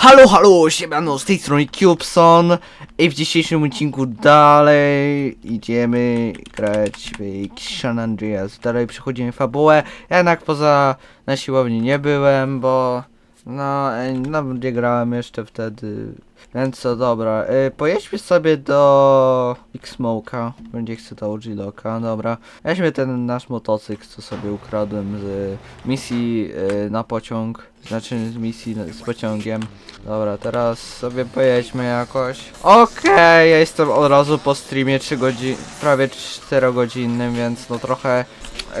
Halo, halo, siemano, z tej strony Cubson i w dzisiejszym odcinku dalej idziemy grać w San Andreas. Dalej przechodzimy fabułę, jednak poza na siłowni nie byłem, bo no, e, no nie grałem jeszcze wtedy. Więc co, dobra, y, pojedźmy sobie do Big Smoke'a, będzie chce do G-Locka, dobra. Weźmy ten nasz motocykl, co sobie ukradłem z misji y, na pociąg, znaczy z misji z pociągiem. Dobra, teraz sobie pojedźmy jakoś. Okej, ja jestem od razu po streamie 3 godzin, prawie 4 godzinnym, więc no trochę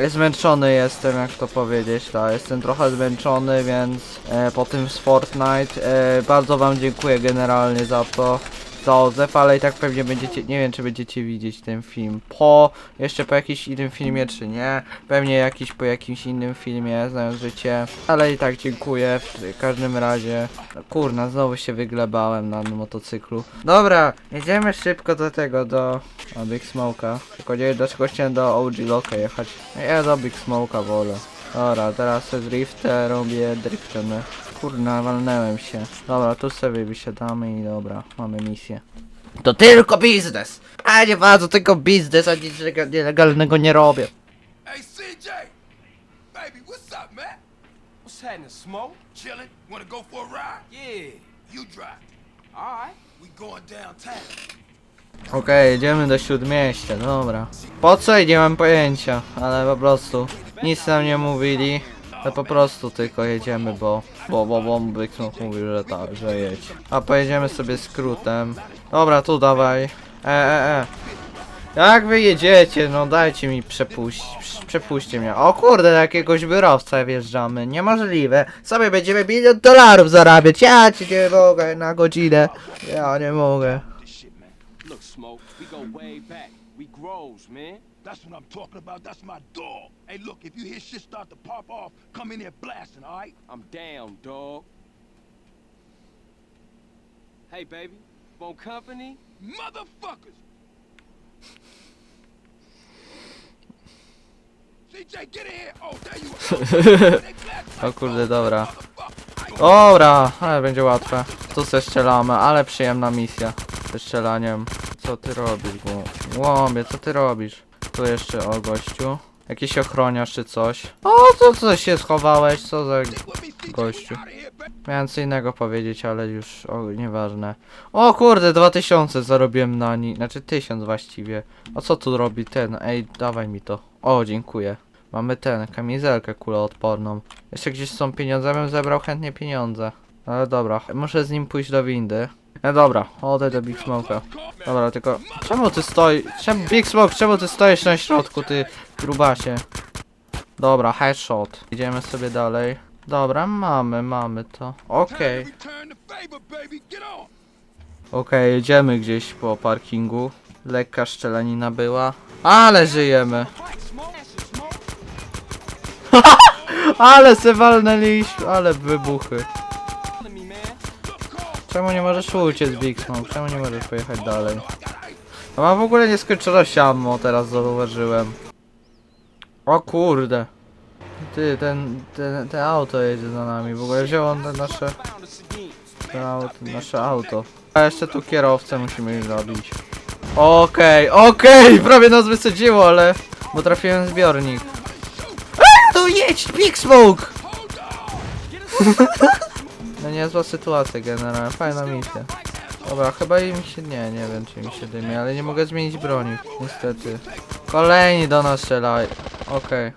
zmęczony jestem, jak to powiedzieć, tak, jestem trochę zmęczony, więc e, po tym z Fortnite, e, bardzo wam dziękuję generalnie za to, odzew, ale i tak pewnie będziecie, nie wiem czy będziecie widzieć ten film po, jeszcze po jakimś innym filmie czy nie, pewnie jakiś po jakimś innym filmie, znając życie, ale i tak dziękuję w każdym razie, no, kurna, znowu się wyglebałem na motocyklu. Dobra, jedziemy szybko do tego, do Big Smoke'a. Tylko nie wiem dlaczego chciałem do OG Locka jechać. Ja do Big Smoke'a wolę. Dobra, teraz sobie drifty robię driftemy. Kurna, walnęłem się. Dobra, tu sobie wysiadamy i dobra, mamy misję. To tylko biznes! A nie bardzo, tylko biznes, a nic lega- nielegalnego nie robię. Hey, CJ! Baby, what's up, man? What's happening, Smoke? Chillin'? Wanna go for a ride? Yeah. You drive. Alright. We going downtown. Okej, jedziemy do śródmieścia, dobra. Po co? Nie mam pojęcia, ale po prostu nic nam nie mówili. Ale po prostu tylko jedziemy, bo bo bo bo Big Smoke mówił, że tak, że jedź. A pojedziemy sobie skrótem. Dobra, tu dawaj. E e e. Jak wy jedziecie? No dajcie mi przepuść, przepuśćcie mnie. O kurde, do jakiegoś biurowca wjeżdżamy. Niemożliwe. Sobie będziemy milion dolarów zarabiać. Ja ci nie mogę na godzinę. Ja nie mogę. This shit, man. Look, Smoke, we go way back. We grows, man. That's what I'm talking about. That's my dog. Hey, look, if you hear shit start to pop off, come in here blasting, all right? I'm down, dog. Hey, baby. Want company? Motherfuckers! CJ, get in here! Oh, there you are! O kurde, dobra. Dobra, ale będzie łatwe. Tu se strzelamy, ale przyjemna misja. Ze strzelaniem. Co ty robisz, gło- głąbie, co ty robisz? Tu jeszcze o gościu. Jakiś ochroniarz czy coś. O, to co się schowałeś? Co za... Gościu. Miałem co innego powiedzieć, ale już o, nieważne. O kurde, 2000 zarobiłem na ni... Znaczy 1000 właściwie. A co tu robi ten? Ej, dawaj mi to. O, dziękuję. Mamy ten, kamizelkę kuloodporną. Jeszcze gdzieś są pieniądze, bym zebrał chętnie pieniądze. Ale dobra, muszę z nim pójść do windy. No dobra, odejdę do Big Smoke'a. Dobra, tylko... Czemu ty stoi... Czemu... Big Smoke, czemu ty stoisz na środku, ty grubasie? Dobra, headshot. Idziemy sobie dalej. Dobra, mamy, mamy to. Okej. On! Okej, jedziemy gdzieś po parkingu. Lekka szczelanina była. Ale żyjemy. Ale se walnęliśmy, ale wybuchy. Czemu nie możesz uciec, Big Smoke? Czemu nie możesz pojechać dalej? A mam w ogóle nieskończoność ammo, teraz zauważyłem. O kurde. Ty, ten, ten, ten auto jedzie za nami. W ogóle wziął on te nasze, te auto, nasze auto. A jeszcze tu kierowcę musimy już zabić. Okej, okej, prawie nas wysadziło, ale... Bo trafiłem zbiornik. A, no jedź, Big Smoke! No niezła sytuacja generalnie, fajna misja. Dobra, chyba im się, nie, nie wiem czy mi się dymie, ale nie mogę zmienić broni, niestety. Kolejni do nas strzelają, okej.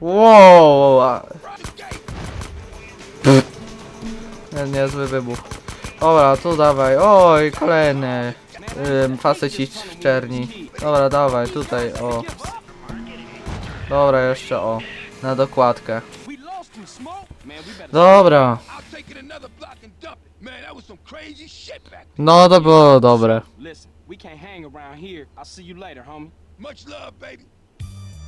Wow, a... Nie, niezły wybuch. Dobra, tu dawaj, oj, kolejny. Ym, w czerni. Dobra, dawaj, tutaj, o. Dobra, jeszcze o. Na dokładkę. Dobra. No to było dobre.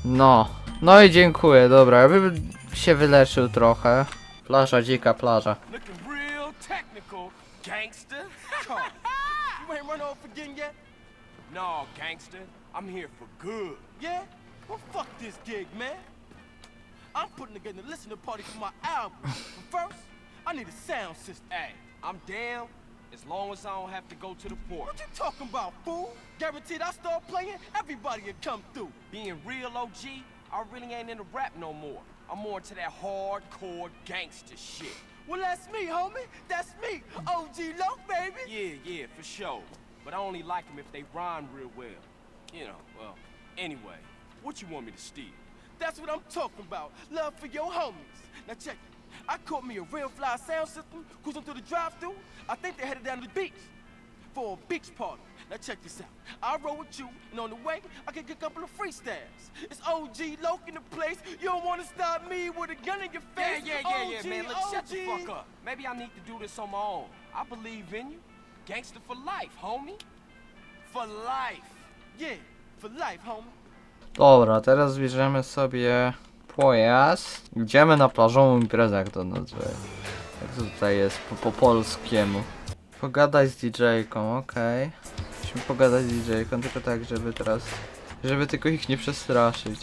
No. No i dziękuję, dobra, ja bym się wyleczył trochę. Plaża, dzika plaża. No, gangster. I'm here for good. Yeah? Well, fuck this gig, man. I'm putting together a listening party for my album. But first, I need a sound system. Hey, I'm down as long as I don't have to go to the port. What you talking about, fool? Guaranteed I start playing, everybody will come through. Being real OG, I really ain't into rap no more. I'm more into that hardcore gangster shit. Well, that's me, homie. That's me, OG Loc, baby. Yeah, yeah, for sure. But I only like them if they rhyme real well. You know, well, anyway, what you want me to steal? That's what I'm talking about. Love for your homies. Now check it. I caught me a real fly sound system cruising through the drive-through. I think they headed down to the beach for a beach party. Now check this out. I roll with you, and on the way, I can get a couple of freestyles. It's OG Loc in the place. You don't want to stop me with a gun in your face. yeah, yeah, yeah, OG, man. Look, shut the fuck up. Maybe I need to do this on my own. I believe in you. Gangster for life, homie. For life. Yeah, for life, homie. Dobra, teraz bierzemy sobie pojazd. Idziemy na plażową imprezę, jak to nazwę. Jak to tutaj jest po, po polskiemu. Pogadaj z DJ-ką, okej. Musimy pogadać z DJ-ką, tylko tak, żeby teraz... Żeby tylko ich nie przestraszyć.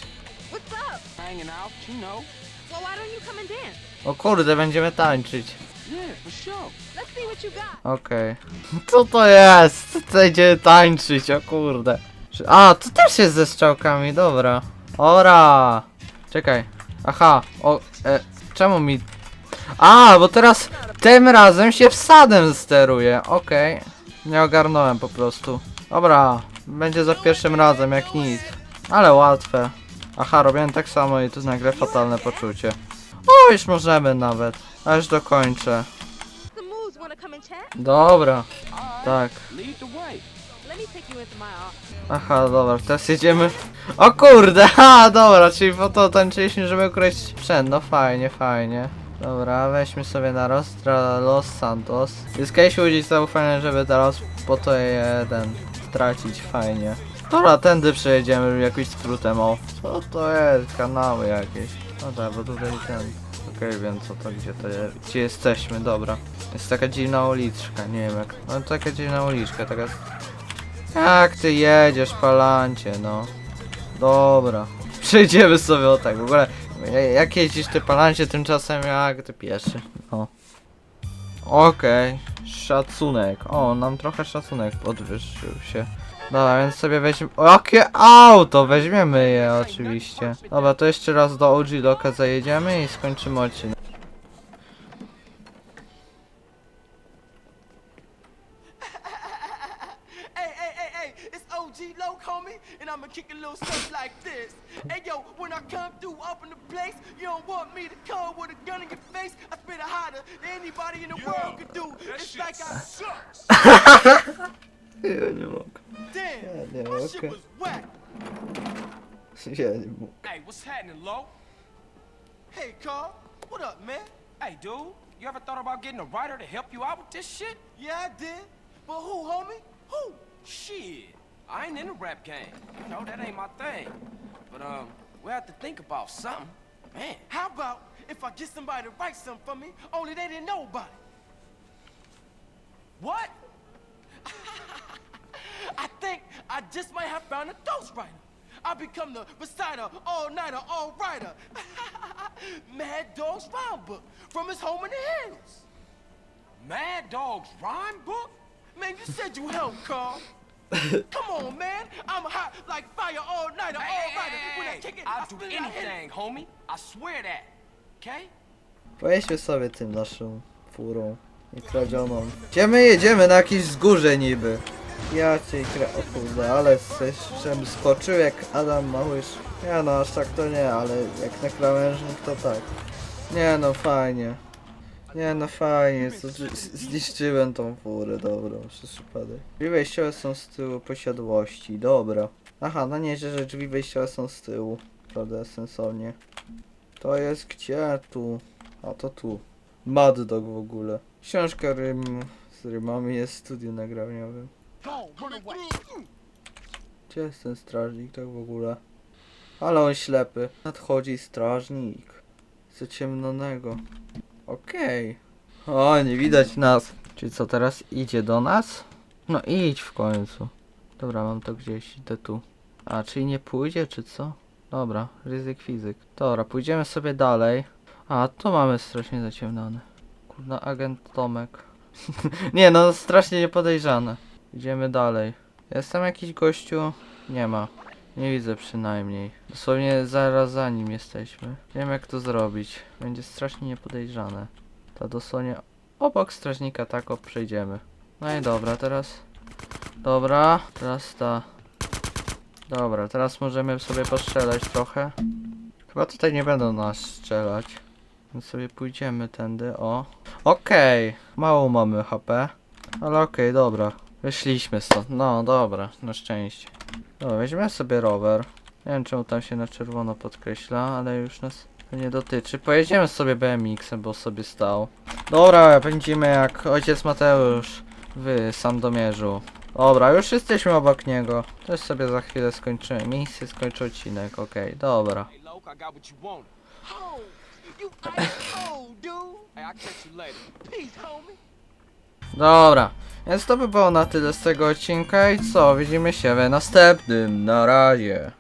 O kurde, będziemy tańczyć. Okej. Co to jest? Co idzie tańczyć, o kurde. A, to też jest ze strzałkami, dobra. Ora! Czekaj. Aha, o, e, czemu mi... A, bo teraz tym razem się wsadem steruje, okej. Nie ogarnąłem po prostu. Dobra, będzie za pierwszym razem jak nic. Ale łatwe. Aha, robiłem tak samo i tu nagle fatalne poczucie. O, już możemy nawet. Aż dokończę. Dobra, tak. Aha, dobra, teraz jedziemy. O kurde, ha, dobra, czyli po to tańczyliśmy, żeby ukraść sprzęt. No fajnie, fajnie. Dobra, weźmy sobie na Rostra Los Santos. Zyskaliśmy ludzi zaufania, żeby teraz po to jeden stracić fajnie. Dobra, tędy przejedziemy jakimś skrótem, o. Co to jest? Kanały jakieś. No tak, bo tutaj ten. Okej, wiem co to, gdzie to jest. Gdzie jesteśmy, dobra. Jest taka dziwna uliczka, nie wiem jak. No taka dziwna uliczka, taka jak ty jedziesz, palancie, no. Dobra. Przejdziemy sobie o tak. W ogóle, ja- jak jeździsz ty palancie, tymczasem jak ty pieszy. O. Okej. Szacunek. O, nam trochę szacunek podwyższył się. Dobra, więc sobie weźmiemy... Jakie auto! Weźmiemy je oczywiście. Dobra, to jeszcze raz do OG Loka zajedziemy i skończymy odcinek. Up in the place, you don't want me to come with a gun in your face. I spit it hotter than anybody in the world could do. It's like I sucks. Ja nie. Damn, Yeah, yeah, my shit was whack. Ja nie. Hey, what's happening, Lo? Hey, Carl, what up, man? Hey, dude. You ever thought about getting a writer to help you out with this shit? Yeah, I did. But who, homie? Who? Shit. I ain't in the rap game. You know, that ain't my thing. But, um, we have to think about something. Man. How about if I get somebody to write something for me, only they didn't know about it? What? I think I just might have found a ghostwriter. I become the reciter, all-nighter, all-writer. Mad Dog's rhyme book from his home in the hills. Mad Dog's rhyme book? Man, you said you helped, Carl. Come on, man. I'm hot like fire, all-nighter, all-writer. When I kick it, I I'll do spit it, I hit it. anything, homie. I swear that. Okay? Pojedźmy sobie tym naszą furą i kradzioną. Gdzie my jedziemy? Na jakieś wzgórze niby. Ja cię kra... O kurde, ale żem skoczył jak Adam Małysz. Nie no, aż tak to nie, ale jak na krawężnik to tak. Nie no, fajnie. Nie no, fajnie, zniszczyłem tą furę, dobra, przez przypadek. Drzwi wejściowe są z tyłu posiadłości, dobra. Aha, no nie, że drzwi wejściowe są z tyłu, prawda, sensownie. To jest gdzie tu? A to tu. Mad Dog w ogóle. Książka rym z rymami jest w studiu nagraniowym. Gdzie jest ten strażnik tak w ogóle? Ale on ślepy. Nadchodzi strażnik. Co ciemnonego. Okej. O, nie widać nas. Czyli co, teraz idzie do nas? No idź w końcu. Dobra, mam to gdzieś, idę tu. A, czyli nie pójdzie, czy co? Dobra, ryzyk fizyk. Dobra, pójdziemy sobie dalej. A, tu mamy strasznie zaciemnione. Kurna, agent Tomek. nie no, strasznie niepodejrzane. Idziemy dalej. Jest tam jakiś gościu? Nie ma. Nie widzę przynajmniej. Dosłownie zaraz za nim jesteśmy. Wiem jak to zrobić. Będzie strasznie niepodejrzane. To dosłownie obok strażnika tak o przejdziemy. No i dobra, teraz... Dobra, teraz ta... Dobra, teraz możemy sobie postrzelać trochę. Chyba tutaj nie będą nas strzelać. Więc sobie pójdziemy tędy, o. Okej, mało mamy HP. Ale okej, dobra. Wyszliśmy stąd. No, dobra, na szczęście. Dobra, weźmiemy sobie rower. Nie wiem czemu tam się na czerwono podkreśla, ale już nas to nie dotyczy. Pojedziemy sobie BMX-em, bo sobie stał. Dobra, będziemy jak ojciec Mateusz w Sandomierzu. Dobra, już jesteśmy obok niego. Też sobie za chwilę skończymy. Misję skończy odcinek, okej, dobra. Peace, homie. Dobra, więc to by było na tyle z tego odcinka i co? Widzimy się w następnym. Na razie.